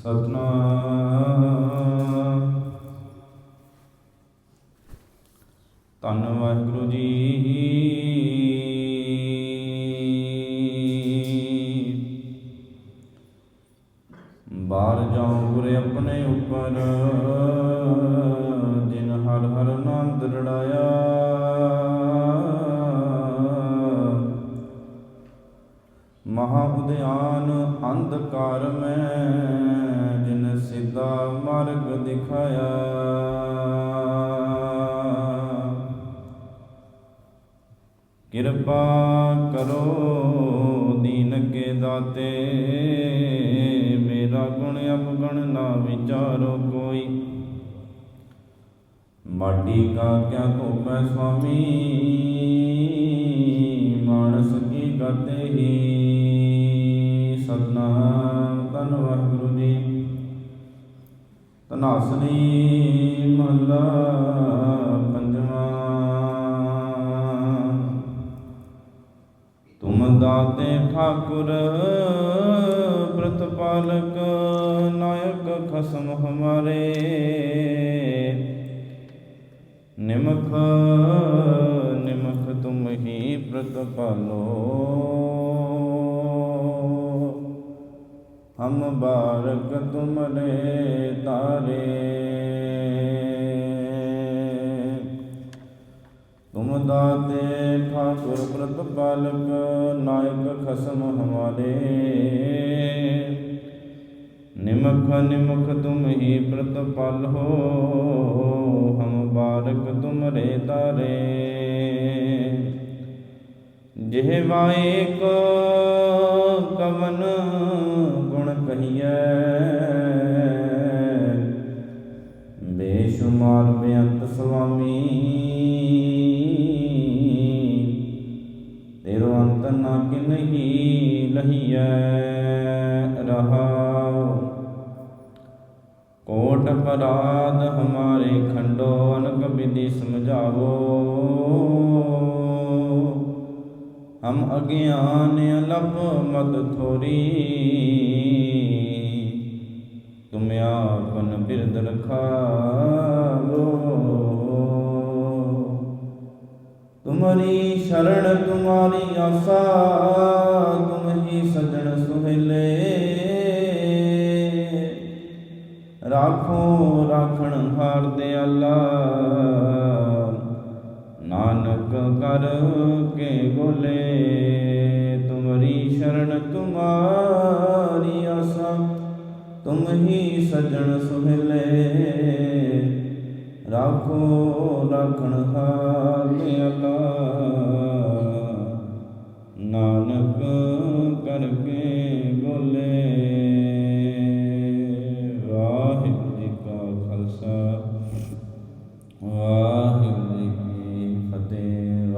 ਸਤਨਾਮ। ਧੰਨ ਵਾਹਿਗੁਰੂ ਜੀ। ਬਾਹਰ ਜਾਉ ਗੁਰੇ ਆਪਣੇ ਉੱਪਰ। ਮਹਾ ਉਦਿਆਨ ਅੰਧਕਾਰ ਮੈਂ, ਜਿਨ ਸਿੱਧਾ ਮਾਰਗ ਦਿਖਾਇਆ। ਕਿਰਪਾ ਕਰੋ ਦੀਨ ਕੇ ਦਾਤੇ, ਮੇਰਾ ਗੁਣ ਅਪਗਣ ਨਾ ਵਿਚਾਰੋ ਕੋਈ। ਮਾਟੀ ਕਾ ਕਿਆ ਧੋਪੈ ਸੁਆਮੀ, ਮਾਨਸ ਕੀ ਗਤੇ ਹੀ। ਧੰਨ ਵਾਹਿਗੁਰੂ ਜੀ। ਧਨਾਸਨੀ ਮਹਲਾ ਪੰਜਵਾਂ। ਤੁਮ ਦਾਤੇ ਠਾਕੁਰ, ਪ੍ਰਤਪਾਲਕ ਨਾਇਕ ਖਸਮ ਹਮਾਰੇ। ਨਿਮਖ ਨਿਮਖ ਤੁਮ ਹੀ ਪ੍ਰਤਪਾਲੋ। ਹਮ ਬਾਰਕ ਤੁਮਰੇ ਤਾਰੇ। ਤੁਮ ਦਾਤੇ ਠਾਕੁਰ ਪ੍ਰਤਪਾਲਕ ਨਾਇਕ ਖਸਮ ਹਮਾਰੇ। ਨਿਮਖ ਨਿਮਖ ਤੁਮ ਹੀ ਪ੍ਰਤਪਾਲ ਹੋ, ਹਮ ਬਾਰਕ ਤੁਮਰੇ ਤਾਰੇ। ਜਿਹਵਾ ਏਕ ਕਵਨ ਕਹੀਐ। ਬੇਸ਼ੁਮਾਰ ਬੇਅੰਤ ਸੁਆਮੀ, ਤੇਰੋ ਅੰਤ ਨਾ ਕਿਨਹੀ ਲਹੀਐ ਰਹਾਉ। ਕੋਟ ਅਪਰਾਧ ਹਮਾਰੇ ਖੰਡੋ ਅਨਕ ਵਿਧि ਸਮਝਾਵੋ। ਹਮ ਅਗਿਆਨ ਅਲਪ ਮਦ ਥੋਰੀ। ਤੁਮ ਆਪਨ ਬਿਰਦ ਰਖਾਵੋ ਤੁਮਰੀ ਸ਼ਰਣ ਤੁਮਾਰੀ ਆਸਾ ਤੁਮ ਹੀ ਸਜਣ ਸੁਹੇਲੇ। ਰਾਖੋ ਰਾਖਣ ਹਾਰ ਦਿਆਲਾ। ਨਾਨਕ ਕਰ ਕੇ ਬੋਲੇ। ਤੁਮਰੀ ਸ਼ਰਨ, ਤੁਮਾਰੀ ਤੁਮ ਹੀ ਸਜਣ ਸੁਹਲੇ। ਰਾਖੋ ਰਾਖਣ ਹਾਰ ਦਿਆਲਾ ਨਾਨਕ ਕਰਕੇ ਬੋਲੇ।